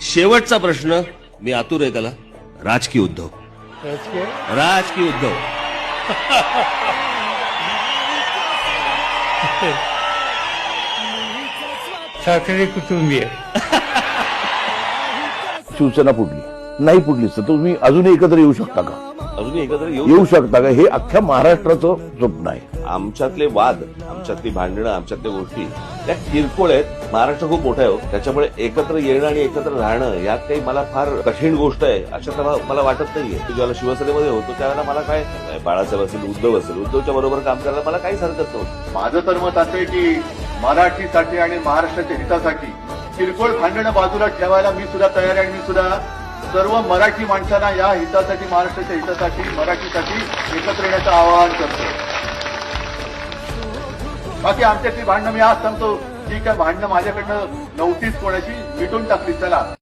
शेवटचा प्रश्न मी आतुर आहे त्याला. राजकीय उद्धव. राजकीय? उद्धव. साखरे कुटुंबीय. शिवसेना फुटली नाही फुटली तर तुम्ही अजूनही एकत्र येऊ शकता का? अजून एकत्र येऊ येऊ शकता. का? हे अख्ख्या महाराष्ट्राचं स्वप्न आहे. आमच्यातले वाद आमच्यातली भांडणं आमच्यातल्या गोष्टी त्या किरकोळ आहेत. महाराष्ट्र खूप मोठा आहे हो. त्याच्यामुळे एकत्र येणं आणि एकत्र राहणं यात काही मला फार कठीण गोष्ट आहे. अशा मला मला वाटत नाहीये. मी ज्यावेळेला शिवसेनेमध्ये होतो त्यावेळेला मला काय बाळासाहेब असेल उद्धव असेल उद्धवच्या बरोबर काम करायला मला काहीच हरकत नव्हतं. माझं तर मत असं आहे की मराठीसाठी आणि महाराष्ट्राच्या हितासाठी किरकोळ भांडणं बाजूला ठेवायला मी सुद्धा तयार आहे आणि मी सुद्धा सर्व मराठी माणसांना या हितासाठी महाराष्ट्राच्या हितासाठी मराठीसाठी एकत्र येण्याचं आवाहन करतो. बाकी आमच्यातली भांडणं मी आज सांगतो. ठीक आहे भांडणं माझ्याकडनं नव्हतीच कोणाची. मिटून टाकली चला.